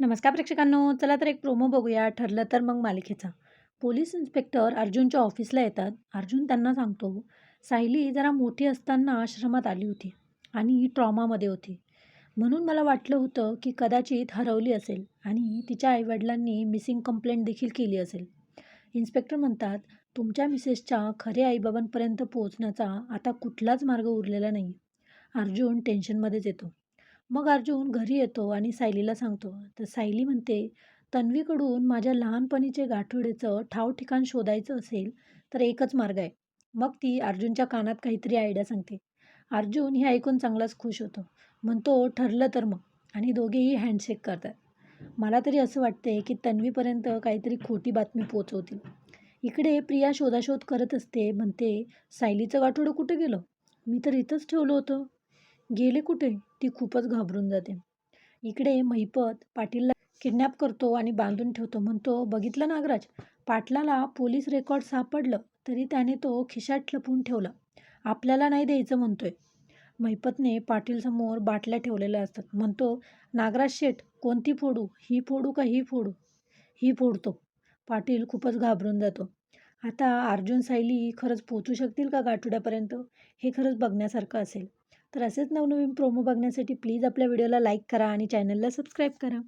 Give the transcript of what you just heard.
नमस्कार प्रेक्षकांनो चला तर एक प्रोमो बघूया. ठरलं तर मग मालिकेचा. पोलीस इन्स्पेक्टर अर्जुनच्या ऑफिसला येतात. अर्जुन त्यांना सांगतो सायली जरा मोठी असताना आश्रमात आली होती आणि ट्रॉमामध्ये होती. म्हणून मला वाटलं होतं की कदाचित हरवली असेल आणि तिच्या आईवडिलांनी मिसिंग कंप्लेंट देखील केली असेल. इन्स्पेक्टर म्हणतात तुमच्या मिसेसच्या खरे आईबाबांपर्यंत पोहोचण्याचा आता कुठलाच मार्ग उरलेला नाही. अर्जुन टेन्शनमध्येच येतो. मग अर्जुन घरी येतो आणि सायलीला सांगतो. तर सायली म्हणते तन्वीकडून माझ्या लहानपणीचे गाठोड्याचं ठाव ठिकाण शोधायचं असेल तर एकच मार्ग आहे. मग ती अर्जुनच्या कानात काहीतरी आयडिया सांगते. अर्जुन हे ऐकून चांगलाच खुश होतो. म्हणतो ठरलं तर मग. आणि दोघेही हँडशेक करतात. मला तरी असं वाटते की तन्वीपर्यंत काहीतरी खोटी बातमी पोचवतील. इकडे प्रिया शोधाशोध करत असते. म्हणते सायलीचं गाठोडं कुठे गेलं? मी तर इथंच ठेवलं होतं. गेले कुठे? ती खूपच घाबरून जाते. इकडे महिपत पाटीलला किडनॅप करतो आणि बांधून ठेवतो. म्हणतो बघितलं नागराज? पाटलाला पोलीस रेकॉर्ड सापडलं तरी त्याने तो खिशात लपून ठेवला. आपल्याला नाही द्यायचं म्हणतोय. महिपतने पाटीलसमोर बाटल्या ठेवलेल्या असतात. म्हणतो नागराज शेठ कोणती फोडू? ही फोडू का ही फोडू? ही फोडतो. पाटील खूपच घाबरून जातो. आता अर्जुन सायली खरंच पोचू शकतील का गाठुड्यापर्यंत? हे खरंच बघण्यासारखं असेल. तर असेच नवनवीन प्रोमो बघण्यासाठी प्लीज आपल्या व्हिडिओला लाईक करा आणि चॅनलला सबस्क्राईब करा.